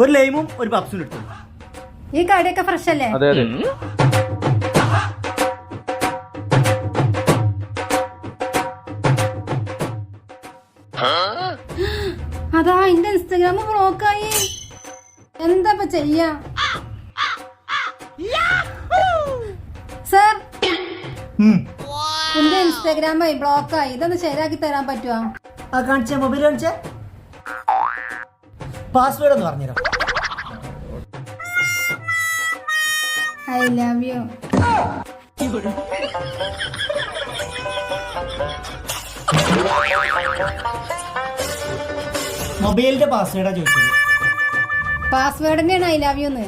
ഒരു ലൈമും ഒരു പപ്സും എടുത്തു. ഈ കടയൊക്കെ ഫ്രഷ് അല്ലേ? അതെ അതെ. അതാ എന്റെ ഇൻസ്റ്റഗ്രാം ബ്ലോക്കായി എന്താ ചെയ്യാ? സർ എന്റെ ബ്ലോക്ക് ബ്ലോക്കായി ഇതൊന്ന് ശരിയാക്കി തരാൻ പറ്റുമോ ആ കാണിച്ച മൊബൈൽ കാണിച്ച. പാസ്വേഡ് ഒന്ന് പറഞ്ഞുതരാം. ഐ ലവ് യു മൊബൈലിന്റെ പാസ്വേഡാ ചോദിച്ചത്. പാസ്വേഡ് തന്നെയാണ് ഐ ലവ് യു എന്ന്.